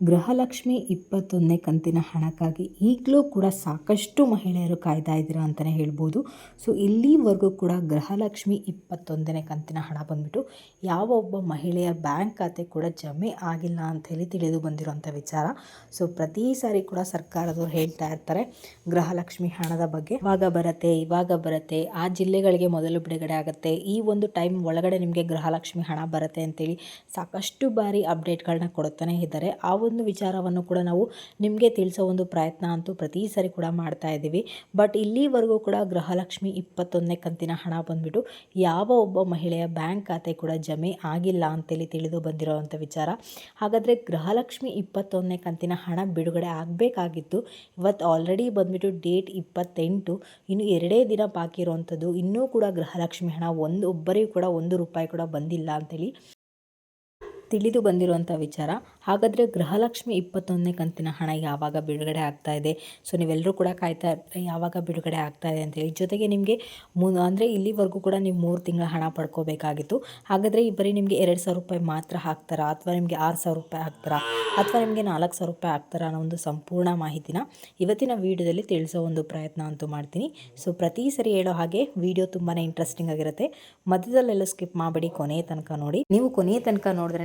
ಗೃಹಲಕ್ಷ್ಮಿ ಇಪ್ಪತ್ತೊಂದನೇ ಕಂತಿನ ಹಣಕ್ಕಾಗಿ ಈಗಲೂ ಕೂಡ ಸಾಕಷ್ಟು ಮಹಿಳೆಯರು ಕಾಯ್ತಾ ಇದ್ದೀರಾ ಅಂತಲೇ ಹೇಳ್ಬೋದು. ಸೊ ಇಲ್ಲಿವರೆಗೂ ಕೂಡ ಗೃಹಲಕ್ಷ್ಮಿ ಇಪ್ಪತ್ತೊಂದನೇ ಕಂತಿನ ಹಣ ಬಂದ್ಬಿಟ್ಟು ಯಾವ ಒಬ್ಬ ಮಹಿಳೆಯ ಬ್ಯಾಂಕ್ ಖಾತೆ ಕೂಡ ಜಮೆ ಆಗಿಲ್ಲ ಅಂತ ಹೇಳಿ ತಿಳಿದು ಬಂದಿರುವಂಥ ವಿಚಾರ. ಸೊ ಪ್ರತಿ ಸಾರಿ ಕೂಡ ಸರ್ಕಾರದವರು ಹೇಳ್ತಾ ಇರ್ತಾರೆ, ಗೃಹಲಕ್ಷ್ಮಿ ಹಣದ ಬಗ್ಗೆ ಇವಾಗ ಬರುತ್ತೆ ಇವಾಗ ಬರುತ್ತೆ, ಆ ಜಿಲ್ಲೆಗಳಿಗೆ ಮೊದಲು ಬಿಡುಗಡೆ ಆಗುತ್ತೆ, ಈ ಒಂದು ಟೈಮ್ ಒಳಗಡೆ ನಿಮಗೆ ಗೃಹಲಕ್ಷ್ಮಿ ಹಣ ಬರುತ್ತೆ ಅಂತೇಳಿ ಸಾಕಷ್ಟು ಬಾರಿ ಅಪ್ಡೇಟ್ಗಳನ್ನ ಕೊಡುತ್ತಾನೆ ಇದ್ದಾರೆ. ಆ ಒಂದು ವಿಚಾರವನ್ನು ಕೂಡ ನಾವು ನಿಮಗೆ ತಿಳಿಸೋ ಒಂದು ಪ್ರಯತ್ನ ಅಂತೂ ಪ್ರತಿ ಸರಿ ಕೂಡ ಮಾಡ್ತಾ ಇದ್ದೀವಿ. ಬಟ್ ಇಲ್ಲಿವರೆಗೂ ಕೂಡ ಗೃಹಲಕ್ಷ್ಮಿ ಇಪ್ಪತ್ತೊಂದನೇ ಕಂತಿನ ಹಣ ಬಂದ್ಬಿಟ್ಟು ಯಾವ ಒಬ್ಬ ಮಹಿಳೆಯ ಬ್ಯಾಂಕ್ ಖಾತೆ ಕೂಡ ಜಮೆ ಆಗಿಲ್ಲ ಅಂತೇಳಿ ತಿಳಿದು ಬಂದಿರೋವಂಥ ವಿಚಾರ. ಹಾಗಾದರೆ ಗೃಹಲಕ್ಷ್ಮಿ ಇಪ್ಪತ್ತೊಂದನೇ ಕಂತಿನ ಹಣ ಬಿಡುಗಡೆ ಆಗಬೇಕಾಗಿತ್ತು. ಇವತ್ತು ಆಲ್ರೆಡಿ ಬಂದ್ಬಿಟ್ಟು ಡೇಟ್ ಇಪ್ಪತ್ತೆಂಟು. ಇನ್ನು ಎರಡೇ ದಿನ ಬಾಕಿ ಇರುವಂಥದ್ದು ಇನ್ನೂ ಕೂಡ ಗೃಹಲಕ್ಷ್ಮಿ ಹಣ ಒಂದು ಒಬ್ಬರಿಗೂ ಕೂಡ ಒಂದು ರೂಪಾಯಿ ಕೂಡ ಬಂದಿಲ್ಲ ಅಂತೇಳಿ ತಿಳಿದು ಬಂದಿರುವಂಥ ವಿಚಾರ. ಹಾಗಾದರೆ ಗೃಹಲಕ್ಷ್ಮಿ ಇಪ್ಪತ್ತೊಂದನೇ ಕಂತಿನ ಹಣ ಯಾವಾಗ ಬಿಡುಗಡೆ ಆಗ್ತಾ ಇದೆ? ಸೊ ನೀವೆಲ್ಲರೂ ಕೂಡ ಕಾಯ್ತಾ ಇರ್ತಾರೆ ಯಾವಾಗ ಬಿಡುಗಡೆ ಆಗ್ತಾ ಇದೆ ಅಂತೇಳಿ. ಜೊತೆಗೆ ನಿಮಗೆ ಮೂ, ಅಂದರೆ ಇಲ್ಲಿವರೆಗೂ ಕೂಡ ನೀವು ಮೂರು ತಿಂಗಳ ಹಣ ಪಡ್ಕೋಬೇಕಾಗಿತ್ತು. ಹಾಗಾದರೆ ಈ ಬರೀ ನಿಮಗೆ ಎರಡು ಸಾವಿರ ರೂಪಾಯಿ ಮಾತ್ರ ಹಾಕ್ತಾರಾ? ಅಥವಾ ನಿಮಗೆ ಆರು ಸಾವಿರ ರೂಪಾಯಿ ಹಾಕ್ತಾರಾ? ಅಥವಾ ನಿಮಗೆ ನಾಲ್ಕು ಸಾವಿರ ರೂಪಾಯಿ ಹಾಕ್ತಾರಾ ಅನ್ನೋ ಒಂದು ಸಂಪೂರ್ಣ ಮಾಹಿತಿನ ಇವತ್ತಿನ ವೀಡಿಯೋದಲ್ಲಿ ತಿಳಿಸೋ ಒಂದು ಪ್ರಯತ್ನ ಅಂತೂ ಮಾಡ್ತೀನಿ. ಸೊ, ಪ್ರತಿ ಸರಿ ಹೇಳೋ ಹಾಗೆ ವಿಡಿಯೋ ತುಂಬಾ ಇಂಟ್ರೆಸ್ಟಿಂಗ್ ಆಗಿರುತ್ತೆ. ಮಧ್ಯದಲ್ಲೆಲ್ಲ ಸ್ಕಿಪ್ ಮಾಡಬೇಡಿ ಕೊನೆಯ ತನಕ ನೋಡಿ. ನೀವು ಕೊನೆಯ ತನಕ ನೋಡಿದ್ರೆ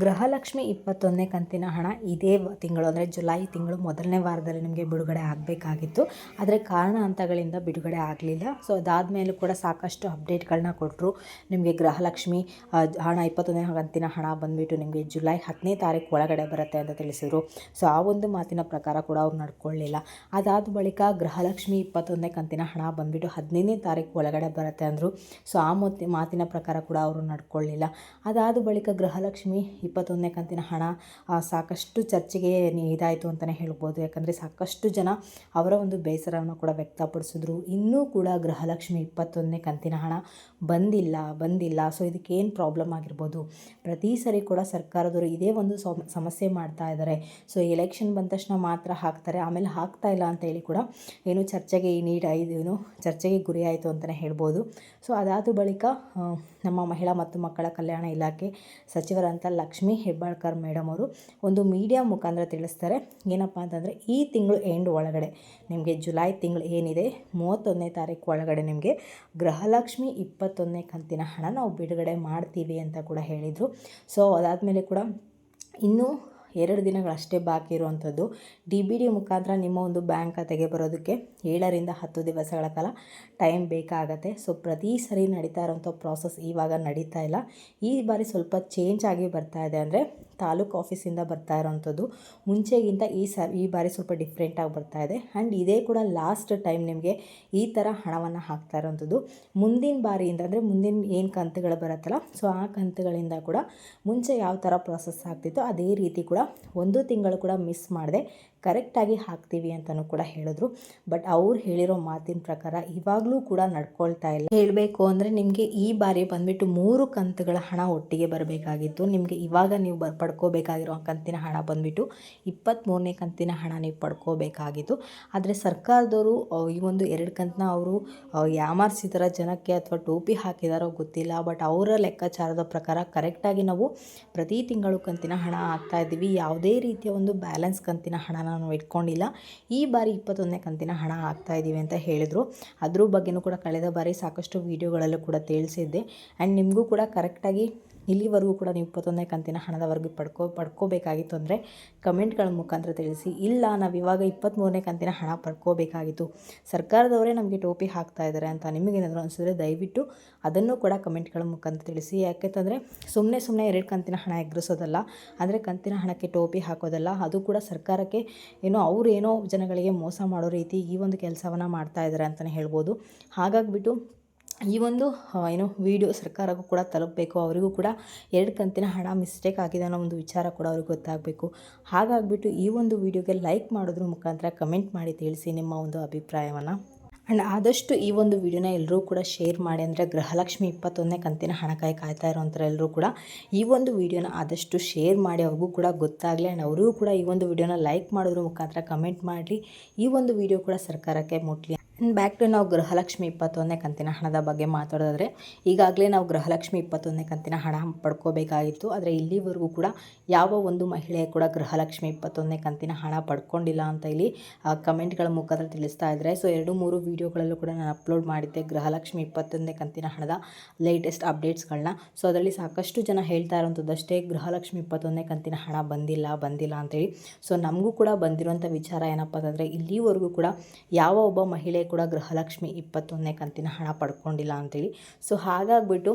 ಗೃಹಲಕ್ಷ್ಮಿ ಇಪ್ಪತ್ತೊಂದನೇ ಕಂತಿನ ಹಣ ಇದೇ ತಿಂಗಳು, ಅಂದರೆ ಜುಲೈ ತಿಂಗಳು ಮೊದಲನೇ ವಾರದಲ್ಲಿ ನಿಮಗೆ ಬಿಡುಗಡೆ ಆಗಬೇಕಾಗಿತ್ತು. ಆದರೆ ಕಾರಣಾಂತಗಳಿಂದ ಬಿಡುಗಡೆ ಆಗಲಿಲ್ಲ. ಸೊ ಅದಾದ ಮೇಲೂ ಕೂಡ ಸಾಕಷ್ಟು ಅಪ್ಡೇಟ್ಗಳನ್ನ ಕೊಟ್ಟರು ನಿಮಗೆ ಗೃಹಲಕ್ಷ್ಮಿ ಹಣ, ಇಪ್ಪತ್ತೊಂದನೇ ಕಂತಿನ ಹಣ ಬಂದುಬಿಟ್ಟು ನಿಮಗೆ ಜುಲೈ ಹತ್ತನೇ ತಾರೀಕು ಒಳಗಡೆ ಬರುತ್ತೆ ಅಂತ ತಿಳಿಸಿದರು. ಸೊ ಆ ಒಂದು ಮಾತಿನ ಪ್ರಕಾರ ಕೂಡ ಅವ್ರು ನಡ್ಕೊಳ್ಳಿಲ್ಲ. ಅದಾದ ಬಳಿಕ ಗೃಹಲಕ್ಷ್ಮಿ ಇಪ್ಪತ್ತೊಂದನೇ ಕಂತಿನ ಹಣ ಬಂದುಬಿಟ್ಟು ಹದಿನೈದನೇ ತಾರೀಕು ಒಳಗಡೆ ಬರುತ್ತೆ ಅಂದರು. ಸೊ ಆ ಮಾತಿನ ಪ್ರಕಾರ ಕೂಡ ಅವರು ನಡ್ಕೊಳ್ಳಿಲ್ಲ. ಅದಾದ ಬಳಿಕ ಗೃಹಲಕ್ಷ್ಮಿ ಇಪ್ಪತ್ತೊಂದನೇ ಕಂತಿನ ಹಣ ಸಾಕಷ್ಟು ಚರ್ಚೆಗೆ ಇದಾಯಿತು ಅಂತಲೇ ಹೇಳ್ಬೋದು. ಯಾಕಂದರೆ ಸಾಕಷ್ಟು ಜನ ಅವರ ಒಂದು ಬೇಸರವನ್ನು ಕೂಡ ವ್ಯಕ್ತಪಡಿಸಿದ್ರು. ಇನ್ನೂ ಕೂಡ ಗೃಹಲಕ್ಷ್ಮಿ ಇಪ್ಪತ್ತೊಂದನೇ ಕಂತಿನ ಹಣ ಬಂದಿಲ್ಲ ಬಂದಿಲ್ಲ. ಸೊ ಇದಕ್ಕೇನು ಪ್ರಾಬ್ಲಮ್ ಆಗಿರ್ಬೋದು? ಪ್ರತಿ ಸರಿ ಕೂಡ ಸರ್ಕಾರದವರು ಇದೇ ಒಂದು ಸಮಸ್ಯೆ ಮಾಡ್ತಾ ಇದ್ದಾರೆ ಸೊ ಎಲೆಕ್ಷನ್ ಬಂದ ತಕ್ಷಣ ಮಾತ್ರ ಹಾಕ್ತಾರೆ. ಆಮೇಲೆ ಹಾಕ್ತಾ ಇಲ್ಲ ಅಂತ ಹೇಳಿ ಕೂಡ ಏನು ಚರ್ಚೆಗೆ ನೀಡ ಇದೇನು ಚರ್ಚೆಗೆ ಗುರಿಯಾಯಿತು ಅಂತಲೇ ಹೇಳ್ಬೋದು. ಸೊ ಅದಾದ ಬಳಿಕ ನಮ್ಮ ಮಹಿಳಾ ಮತ್ತು ಮಕ್ಕಳ ಕಲ್ಯಾಣ ಇಲಾಖೆ ಸಚಿವರಂತ ಲಕ್ಷ್ಮೀ ಹೆಬ್ಬಾಳ್ಕರ್ ಮೇಡಮ್ ಅವರು ಒಂದು ಮೀಡಿಯಾ ಮುಖಾಂತರ ತಿಳಿಸ್ತಾರೆ. ಏನಪ್ಪ ಅಂತಂದರೆ, ಈ ತಿಂಗಳು ಎಂಡ್ ಒಳಗಡೆ. ನಿಮಗೆ ಜುಲೈ ತಿಂಗಳು ಏನಿದೆ, ಮೂವತ್ತೊಂದನೇ ತಾರೀಕು ಒಳಗಡೆ ನಿಮಗೆ ಗೃಹಲಕ್ಷ್ಮಿ ಇಪ್ಪತ್ತೊಂದನೇ ಕಂತಿನ ಹಣ ನಾವು ಬಿಡುಗಡೆ ಮಾಡ್ತೀವಿ ಅಂತ ಕೂಡ ಹೇಳಿದರು. ಸೊ ಅದಾದಮೇಲೆ ಕೂಡ ಇನ್ನೂ ಎರಡು ದಿನಗಳಷ್ಟೇ ಬಾಕಿ ಇರುವಂಥದ್ದು. ಡಿ ಬಿ ಡಿ ಮುಖಾಂತರ ನಿಮ್ಮ ಒಂದು ಬ್ಯಾಂಕ್ ಖಾತೆಗೆ ಬರೋದಕ್ಕೆ ಏಳರಿಂದ ಹತ್ತು ದಿವಸಗಳ ಕಾಲ ಟೈಮ್ ಬೇಕಾಗತ್ತೆ. ಸೊ, ಪ್ರತಿ ಸರಿ ನಡೀತಾ ಇರೋಂಥ ಪ್ರಾಸೆಸ್ ಇವಾಗ ನಡೀತಾ ಇಲ್ಲ. ಈ ಬಾರಿ ಸ್ವಲ್ಪ ಚೇಂಜ್ ಆಗಿ ಬರ್ತಾ ಇದೆ. ಅಂದರೆ ತಾಲೂಕು ಆಫೀಸಿಂದ ಬರ್ತಾ ಇರೋವಂಥದ್ದು ಮುಂಚೆಗಿಂತ ಈ ಸ ಈ ಬಾರಿ ಸ್ವಲ್ಪ ಡಿಫ್ರೆಂಟಾಗಿ ಬರ್ತಾ ಇದೆ. ಆ್ಯಂಡ್ ಇದೇ ಕೂಡ ಲಾಸ್ಟ್ ಟೈಮ್ ನಿಮಗೆ ಈ ಥರ ಹಣವನ್ನು ಹಾಕ್ತಾ ಇರೋವಂಥದ್ದು ಮುಂದಿನ ಬಾರಿಯಿಂದ, ಅಂದರೆ ಮುಂದಿನ ಏನು ಕಂತುಗಳು ಬರುತ್ತಲ್ಲ ಸೊ ಆ ಕಂತುಗಳಿಂದ ಕೂಡ ಮುಂಚೆ ಯಾವ ಥರ ಪ್ರಾಸೆಸ್ ಆಗ್ತಿತ್ತು ಅದೇ ರೀತಿ ಕೂಡ ಒಂದು ತಿಂಗಳು ಕೂಡ ಮಿಸ್ ಮಾಡಿದೆ. ಕರೆಕ್ಟಾಗಿ ಹಾಕ್ತೀವಿ ಅಂತಲೂ ಕೂಡ ಹೇಳಿದ್ರು. ಬಟ್ ಅವ್ರು ಹೇಳಿರೋ ಮಾತಿನ ಪ್ರಕಾರ ಇವಾಗಲೂ ಕೂಡ ನಡ್ಕೊಳ್ತಾ ಇಲ್ಲ. ಹೇಳಬೇಕು ಅಂದರೆ ನಿಮಗೆ ಈ ಬಾರಿ ಬಂದುಬಿಟ್ಟು ಮೂರು ಕಂತುಗಳ ಹಣ ಒಟ್ಟಿಗೆ ಬರಬೇಕಾಗಿತ್ತು. ನಿಮಗೆ ಇವಾಗ ನೀವು ಬರ್, ಪಡ್ಕೋಬೇಕಾಗಿರೋ ಕಂತಿನ ಹಣ ಬಂದುಬಿಟ್ಟು ಇಪ್ಪತ್ತ್ಮೂರನೇ ಕಂತಿನ ಹಣ ನೀವು ಪಡ್ಕೋಬೇಕಾಗಿತ್ತು. ಆದರೆ ಸರ್ಕಾರದವರು ಈ ಒಂದು ಎರಡು ಕಂತನ್ನ ಅವರು ಯಾಮಾರಿಸಿದಾರ ಜನಕ್ಕೆ ಅಥವಾ ಟೋಪಿ ಹಾಕಿದಾರೋ ಗೊತ್ತಿಲ್ಲ. ಬಟ್ ಅವರ ಲೆಕ್ಕಾಚಾರದ ಪ್ರಕಾರ ಕರೆಕ್ಟಾಗಿ ನಾವು ಪ್ರತಿ ತಿಂಗಳು ಕಂತಿನ ಹಣ ಹಾಕ್ತಾ ಇದ್ದೀವಿ. ಯಾವುದೇ ರೀತಿಯ ಒಂದು ಬ್ಯಾಲೆನ್ಸ್ ಕಂತಿನ ಹಣನ ನಾವು ಇಟ್ಕೊಂಡಿಲ್ಲ. ಈ ಬಾರಿ ಇಪ್ಪತ್ತೊಂದನೇ ಕಂತಿನ ಹಣ ಹಾಕ್ತಾ ಇದ್ದೀವಿ ಅಂತ ಹೇಳಿದರು. ಅದ್ರ ಬಗ್ಗೆಯೂ ಕೂಡ ಕಳೆದ ಬಾರಿ ಸಾಕಷ್ಟು ವೀಡಿಯೋಗಳಲ್ಲೂ ಕೂಡ ತಿಳಿಸಿದ್ದೆ. ಆ್ಯಂಡ್ ನಿಮಗೂ ಕೂಡ ಕರೆಕ್ಟಾಗಿ ಇಲ್ಲಿವರೆಗೂ ಕೂಡ ನೀವು ಇಪ್ಪತ್ತೊಂದನೇ ಕಂತಿನ ಹಣದವರೆಗೂ ಪಡ್ಕೋ, ಪಡ್ಕೋಬೇಕಾಗಿತ್ತು ಅಂದರೆ ಕಮೆಂಟ್ಗಳ ಮುಖಾಂತರ ತಿಳಿಸಿ. ಇಲ್ಲ, ನಾವು ಇವಾಗ ಇಪ್ಪತ್ತ್ಮೂರನೇ ಕಂತಿನ ಹಣ ಪಡ್ಕೋಬೇಕಾಗಿತ್ತು. ಸರ್ಕಾರದವರೇ ನಮಗೆ ಟೋಪಿ ಹಾಕ್ತಾ ಇದ್ದಾರೆ ಅಂತ ನಿಮಗೇನಾದರೂ ಅನಿಸಿದ್ರೆ ದಯವಿಟ್ಟು ಅದನ್ನು ಕೂಡ ಕಮೆಂಟ್ಗಳ ಮುಖಾಂತರ ತಿಳಿಸಿ. ಯಾಕೆಂತಂದರೆ ಸುಮ್ಮನೆ ಸುಮ್ಮನೆ ಎರಡು ಕಂತಿನ ಹಣ ಎಗ್ರಿಸೋದಲ್ಲ ಅಂದರೆ ಕಂತಿನ ಹಣಕ್ಕೆ ಟೋಪಿ ಹಾಕೋದಲ್ಲ, ಅದು ಕೂಡ ಸರ್ಕಾರಕ್ಕೆ ಏನೋ ಅವ್ರು ಏನೋ ಜನಗಳಿಗೆ ಮೋಸ ಮಾಡೋ ರೀತಿ ಈ ಒಂದು ಕೆಲಸವನ್ನು ಮಾಡ್ತಾ ಇದ್ದಾರೆ ಅಂತಲೇ ಹೇಳ್ಬೋದು. ಹಾಗಾಗಿಬಿಟ್ಟು ಈ ಒಂದು ಏನು ವಿಡಿಯೋ ಸರ್ಕಾರಕ್ಕೂ ಕೂಡ ತಲುಪಬೇಕು. ಅವರಿಗೂ ಕೂಡ ಎರಡು ಕಂತಿನ ಹಣ ಮಿಸ್ಟೇಕ್ ಆಗಿದೆ ಅನ್ನೋ ಒಂದು ವಿಚಾರ ಕೂಡ ಅವ್ರಿಗೆ ಗೊತ್ತಾಗಬೇಕು. ಹಾಗಾಗಿಬಿಟ್ಟು ಈ ಒಂದು ವಿಡಿಯೋಗೆ ಲೈಕ್ ಮಾಡೋದ್ರ ಮುಖಾಂತರ ಕಮೆಂಟ್ ಮಾಡಿ ತಿಳಿಸಿ ನಿಮ್ಮ ಒಂದು ಅಭಿಪ್ರಾಯವನ್ನು. ಆ್ಯಂಡ್ ಆದಷ್ಟು ಈ ಒಂದು ವಿಡಿಯೋನ ಎಲ್ಲರೂ ಕೂಡ ಶೇರ್ ಮಾಡಿ ಅಂದರೆ ಗೃಹಲಕ್ಷ್ಮಿ ಇಪ್ಪತ್ತೊಂದನೇ ಕಂತಿನ ಹಣಕಾಯಿ ಕಾಯ್ತಾ ಇರೋಂಥರ ಎಲ್ಲರೂ ಕೂಡ ಈ ಒಂದು ವಿಡಿಯೋನ ಆದಷ್ಟು ಶೇರ್ ಮಾಡಿ ಅವ್ರಿಗೂ ಕೂಡ ಗೊತ್ತಾಗಲಿ. ಆ್ಯಂಡ್ ಅವರಿಗೂ ಕೂಡ ಈ ಒಂದು ವಿಡಿಯೋನ ಲೈಕ್ ಮಾಡೋದ್ರ ಮುಖಾಂತರ ಕಮೆಂಟ್ ಮಾಡಲಿ. ಈ ಒಂದು ವಿಡಿಯೋ ಕೂಡ ಸರ್ಕಾರಕ್ಕೆ ಮುಟ್ಲಿ. ಬ್ಯಾಕ್ ಟು ನಾವು ಗೃಹಲಕ್ಷ್ಮಿ ಇಪ್ಪತ್ತೊಂದನೇ ಕಂತಿನ ಹಣದ ಬಗ್ಗೆ ಮಾತಾಡೋದಾದರೆ, ಈಗಾಗಲೇ ನಾವು ಗೃಹಲಕ್ಷ್ಮಿ ಇಪ್ಪತ್ತೊಂದನೇ ಕಂತಿನ ಹಣ ಪಡ್ಕೋಬೇಕಾಗಿತ್ತು. ಆದರೆ ಇಲ್ಲಿವರೆಗೂ ಕೂಡ ಯಾವ ಒಂದು ಮಹಿಳೆ ಕೂಡ ಗೃಹಲಕ್ಷ್ಮಿ ಇಪ್ಪತ್ತೊಂದನೇ ಕಂತಿನ ಹಣ ಪಡ್ಕೊಂಡಿಲ್ಲ ಅಂತ ಇಲ್ಲಿ ಕಮೆಂಟ್ಗಳ ಮುಖಾಂತರ ತಿಳಿಸ್ತಾ ಇದ್ದಾರೆ. ಸೊ, ಎರಡು ಮೂರು ವೀಡಿಯೋಗಳಲ್ಲೂ ಕೂಡ ನಾನು ಅಪ್ಲೋಡ್ ಮಾಡಿದ್ದೆ ಗೃಹಲಕ್ಷ್ಮಿ ಇಪ್ಪತ್ತೊಂದನೇ ಕಂತಿನ ಹಣದ ಲೇಟೆಸ್ಟ್ ಅಪ್ಡೇಟ್ಸ್ಗಳನ್ನ. ಸೊ, ಅದರಲ್ಲಿ ಸಾಕಷ್ಟು ಜನ ಹೇಳ್ತಾ ಇರೋಂಥದ್ದಷ್ಟೇ, ಗೃಹಲಕ್ಷ್ಮಿ ಇಪ್ಪತ್ತೊಂದನೇ ಕಂತಿನ ಹಣ ಬಂದಿಲ್ಲ ಬಂದಿಲ್ಲ ಅಂತೇಳಿ ಸೊ, ನಮಗೂ ಕೂಡ ಬಂದಿರುವಂಥ ವಿಚಾರ ಏನಪ್ಪ ಅಂತಂದರೆ ಇಲ್ಲಿವರೆಗೂ ಕೂಡ ಯಾವ ಒಬ್ಬ ಮಹಿಳೆ ಕೂಡ ಗೃಹಲಕ್ಷ್ಮಿ ಇಪ್ಪತ್ತೊಂದನೇ ಕಂತಿನ ಹಣ ಪಡ್ಕೊಂಡಿಲ್ಲ ಅಂತೇಳಿ. ಸೊ ಹಾಗಾಗ್ಬಿಟ್ಟು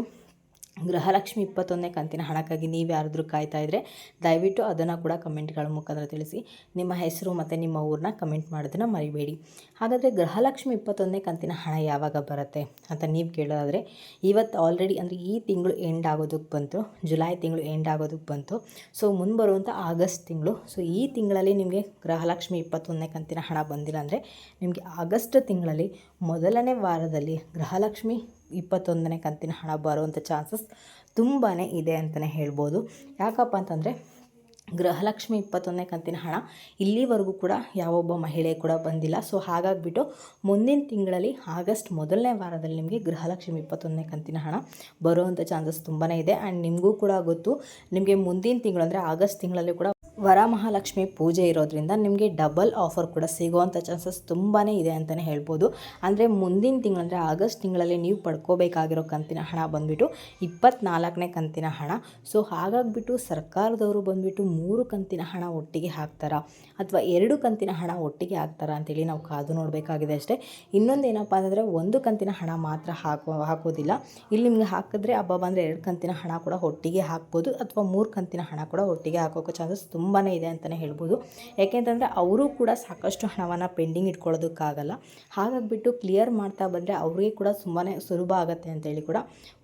ಗೃಹಲಕ್ಷ್ಮಿ ಇಪ್ಪತ್ತೊಂದನೇ ಕಂತಿನ ಹಣಕ್ಕಾಗಿ ನೀವು ಯಾರಾದರೂ ಕಾಯ್ತಾ ಇದ್ದರೆ ದಯವಿಟ್ಟು ಅದನ್ನು ಕೂಡ ಕಮೆಂಟ್ಗಳ ಮುಖಾಂತರ ತಿಳಿಸಿ. ನಿಮ್ಮ ಹೆಸರು ಮತ್ತು ನಿಮ್ಮ ಊರನ್ನ ಕಮೆಂಟ್ ಮಾಡೋದನ್ನು ಮರಿಬೇಡಿ. ಹಾಗಾದರೆ ಗೃಹಲಕ್ಷ್ಮಿ ಇಪ್ಪತ್ತೊಂದನೇ ಕಂತಿನ ಹಣ ಯಾವಾಗ ಬರುತ್ತೆ ಅಂತ ನೀವು ಕೇಳೋದಾದರೆ, ಇವತ್ತು ಆಲ್ರೆಡಿ ಅಂದರೆ ಈ ತಿಂಗಳು ಎಂಡ್ ಆಗೋದಕ್ಕೆ ಬಂತು, ಜುಲೈ ತಿಂಗಳು ಎಂಡ್ ಆಗೋದಕ್ಕೆ ಬಂತು. ಸೊ ಮುಂದೆ ಬರುವಂಥ ಆಗಸ್ಟ್ ತಿಂಗಳು. ಸೊ ಈ ತಿಂಗಳಲ್ಲಿ ನಿಮಗೆ ಗೃಹಲಕ್ಷ್ಮಿ ಇಪ್ಪತ್ತೊಂದನೇ ಕಂತಿನ ಹಣ ಬಂದಿಲ್ಲ ಅಂದರೆ ನಿಮಗೆ ಆಗಸ್ಟ್ ತಿಂಗಳಲ್ಲಿ ಮೊದಲನೇ ವಾರದಲ್ಲಿ ಗೃಹಲಕ್ಷ್ಮಿ ಇಪ್ಪತ್ತೊಂದನೇ ಕಂತಿನ ಹಣ ಬರುವಂಥ ಚಾನ್ಸಸ್ ತುಂಬಾ ಇದೆ ಅಂತಲೇ ಹೇಳ್ಬೋದು. ಯಾಕಪ್ಪ ಅಂತಂದರೆ ಗೃಹಲಕ್ಷ್ಮಿ ಇಪ್ಪತ್ತೊಂದನೇ ಕಂತಿನ ಹಣ ಇಲ್ಲಿವರೆಗೂ ಕೂಡ ಯಾವೊಬ್ಬ ಮಹಿಳೆ ಕೂಡ ಬಂದಿಲ್ಲ. ಸೊ ಹಾಗಾಗಿಬಿಟ್ಟು ಮುಂದಿನ ತಿಂಗಳಲ್ಲಿ ಆಗಸ್ಟ್ ಮೊದಲನೇ ವಾರದಲ್ಲಿ ನಿಮಗೆ ಗೃಹಲಕ್ಷ್ಮಿ ಇಪ್ಪತ್ತೊಂದನೇ ಕಂತಿನ ಹಣ ಬರುವಂಥ ಚಾನ್ಸಸ್ ತುಂಬಾ ಇದೆ. ಆ್ಯಂಡ್ ನಿಮಗೂ ಕೂಡ ಗೊತ್ತು, ನಿಮಗೆ ಮುಂದಿನ ತಿಂಗಳು ಅಂದರೆ ಆಗಸ್ಟ್ ತಿಂಗಳಲ್ಲಿ ಕೂಡ ವರಮಹಾಲಕ್ಷ್ಮಿ ಪೂಜೆ ಇರೋದ್ರಿಂದ ನಿಮಗೆ ಡಬಲ್ ಆಫರ್ ಕೂಡ ಸಿಗುವಂಥ ಚಾನ್ಸಸ್ ತುಂಬಾ ಇದೆ ಅಂತಲೇ ಹೇಳ್ಬೋದು. ಅಂದರೆ ಮುಂದಿನ ತಿಂಗಳು ಅಂದರೆ ಆಗಸ್ಟ್ ತಿಂಗಳಲ್ಲಿ ನೀವು ಪಡ್ಕೋಬೇಕಾಗಿರೋ ಕಂತಿನ ಹಣ ಬಂದುಬಿಟ್ಟು ಇಪ್ಪತ್ನಾಲ್ಕನೇ ಕಂತಿನ ಹಣ. ಸೊ ಹಾಗಾಗಿಬಿಟ್ಟು ಸರ್ಕಾರದವರು ಬಂದುಬಿಟ್ಟು ಮೂರು ಕಂತಿನ ಹಣ ಒಟ್ಟಿಗೆ ಹಾಕ್ತಾರಾ ಅಥವಾ ಎರಡು ಕಂತಿನ ಹಣ ಒಟ್ಟಿಗೆ ಹಾಕ್ತಾರಾ ಅಂತೇಳಿ ನಾವು ಕಾದು ನೋಡಬೇಕಾಗಿದೆ ಅಷ್ಟೇ. ಇನ್ನೊಂದು ಏನಪ್ಪ ಅಂತಂದರೆ ಒಂದು ಕಂತಿನ ಹಣ ಮಾತ್ರ ಹಾಕೋ ಹಾಕೋದಿಲ್ಲ. ಇಲ್ಲಿ ನಿಮಗೆ ಹಾಕಿದ್ರೆ ಹಬ್ಬ ಬಂದರೆ ಎರಡು ಕಂತಿನ ಹಣ ಕೂಡ ಒಟ್ಟಿಗೆ ಹಾಕ್ಬೋದು ಅಥವಾ ಮೂರು ಕಂತಿನ ಹಣ ಕೂಡ ಒಟ್ಟಿಗೆ ಹಾಕೋಕೆ ಚಾನ್ಸಸ್ ತುಂಬಾ ಇದೆ ಅಂತಲೇ ಹೇಳ್ಬೋದು. ಯಾಕೆಂತಂದರೆ ಅವರು ಕೂಡ ಸಾಕಷ್ಟು ಹಣವನ್ನು ಪೆಂಡಿಂಗ್ ಇಟ್ಕೊಳ್ಳೋದಕ್ಕಾಗಲ್ಲ. ಹಾಗಾಗಿಬಿಟ್ಟು ಕ್ಲಿಯರ್ ಮಾಡ್ತಾ ಬಂದರೆ ಅವರಿಗೆ ಕೂಡ ತುಂಬಾ ಸುಲಭ ಆಗುತ್ತೆ ಅಂತೇಳಿ ಕೂಡ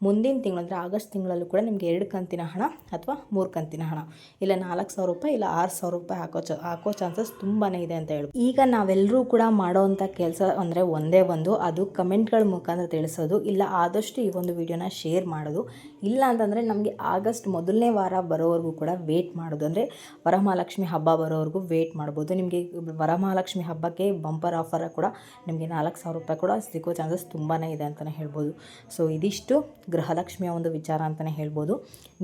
ಮುಂದಿನ ತಿಂಗಳು ಅಂದರೆ ಆಗಸ್ಟ್ ತಿಂಗಳಲ್ಲೂ ಕೂಡ ನಿಮಗೆ ಎರಡು ಕಂತಿನ ಹಣ ಅಥವಾ ಮೂರು ಕಂತಿನ ಹಣ. ಇಲ್ಲ ನಾಲ್ಕು ಸಾವಿರ ರೂಪಾಯಿ, ಇಲ್ಲ ಆರು ಸಾವಿರ ರೂಪಾಯಿ ಹಾಕೋ ಹಾಕೋ ಚಾನ್ಸಸ್ ತುಂಬಾ ಇದೆ ಅಂತ ಹೇಳಿ ಈಗ ನಾವೆಲ್ಲರೂ ಕೂಡ ಮಾಡೋವಂಥ ಕೆಲಸ ಅಂದರೆ ಒಂದೇ ಒಂದು, ಅದು ಕಮೆಂಟ್ಗಳ ಮುಖಾಂತರ ತಿಳಿಸೋದು, ಇಲ್ಲ ಆದಷ್ಟು ಈ ಒಂದು ವಿಡಿಯೋನ ಶೇರ್ ಮಾಡೋದು, ಇಲ್ಲ ಅಂತಂದರೆ ನಮಗೆ ಆಗಸ್ಟ್ ಮೊದಲನೇ ವಾರ ಬರೋವರೆಗೂ ಕೂಡ ವೇಟ್ ಮಾಡೋದು. ಅಂದರೆ ವರಮಹಾಲಕ್ಷ್ಮಿ ಹಬ್ಬ ಬರೋವರೆಗೂ ವೇಟ್ ಮಾಡ್ಬೋದು. ನಿಮಗೆ ವರಮಹಾಲಕ್ಷ್ಮಿ ಹಬ್ಬಕ್ಕೆ ಬಂಪರ್ ಆಫರ್ ಕೂಡ ನಿಮಗೆ ನಾಲ್ಕು ಸಾವಿರ ರೂಪಾಯಿ ಕೂಡ ಸಿಗೋ ಚಾನ್ಸಸ್ ತುಂಬಾ ಇದೆ ಅಂತಲೇ ಹೇಳ್ಬೋದು. ಸೊ ಇದಿಷ್ಟು ಗೃಹಲಕ್ಷ್ಮಿಯ ಒಂದು ವಿಚಾರ ಅಂತಲೇ ಹೇಳ್ಬೋದು.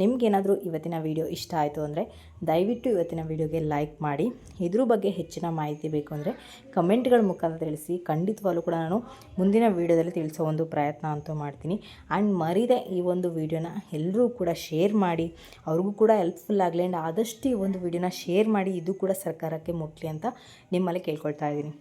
ನಿಮಗೇನಾದರೂ ಇವತ್ತಿನ ವಿಡಿಯೋ ಇಷ್ಟ ಆಯಿತು ಅಂದರೆ ದಯವಿಟ್ಟು ಇವತ್ತಿನ ವಿಡಿಯೋಗೆ ಲೈಕ್ ಮಾಡಿ. ಇದ್ರ ಬಗ್ಗೆ ಹೆಚ್ಚಿನ ಮಾಹಿತಿ ಬೇಕು ಅಂದರೆ ಕಮೆಂಟ್ಗಳ ಮುಖಾಂತರ ತಿಳಿಸಿ. ಖಂಡಿತವಾಗಲೂ ಕೂಡ ನಾನು ಮುಂದಿನ ವೀಡಿಯೋದಲ್ಲಿ ತಿಳಿಸೋ ಒಂದು ಪ್ರಯತ್ನ ಅಂತೂ ಮಾಡ್ತೀನಿ. ಆ್ಯಂಡ್ ಮರಿದೆ ಈ ಒಂದು ವಿಡಿಯೋನ ಎಲ್ಲರೂ ಕೂಡ ಶೇರ್ ಮಾಡಿ. ಅವ್ರಿಗೂ ಕೂಡ ಹೆಲ್ಪ್ಫುಲ್ ಆಗಲಿ ಆ್ಯಂಡ್ ಆದಷ್ಟು ಈ ಒಂದು ವಿಡಿಯೋನ ಶೇರ್ ಮಾಡಿ. ಇದು ಕೂಡ ಸರ್ಕಾರಕ್ಕೆ ಮುಟ್ಲಿ ಅಂತ ನಿಮ್ಮಲ್ಲಿ ಕೇಳ್ಕೊಳ್ತಾ ಇದ್ದೀನಿ.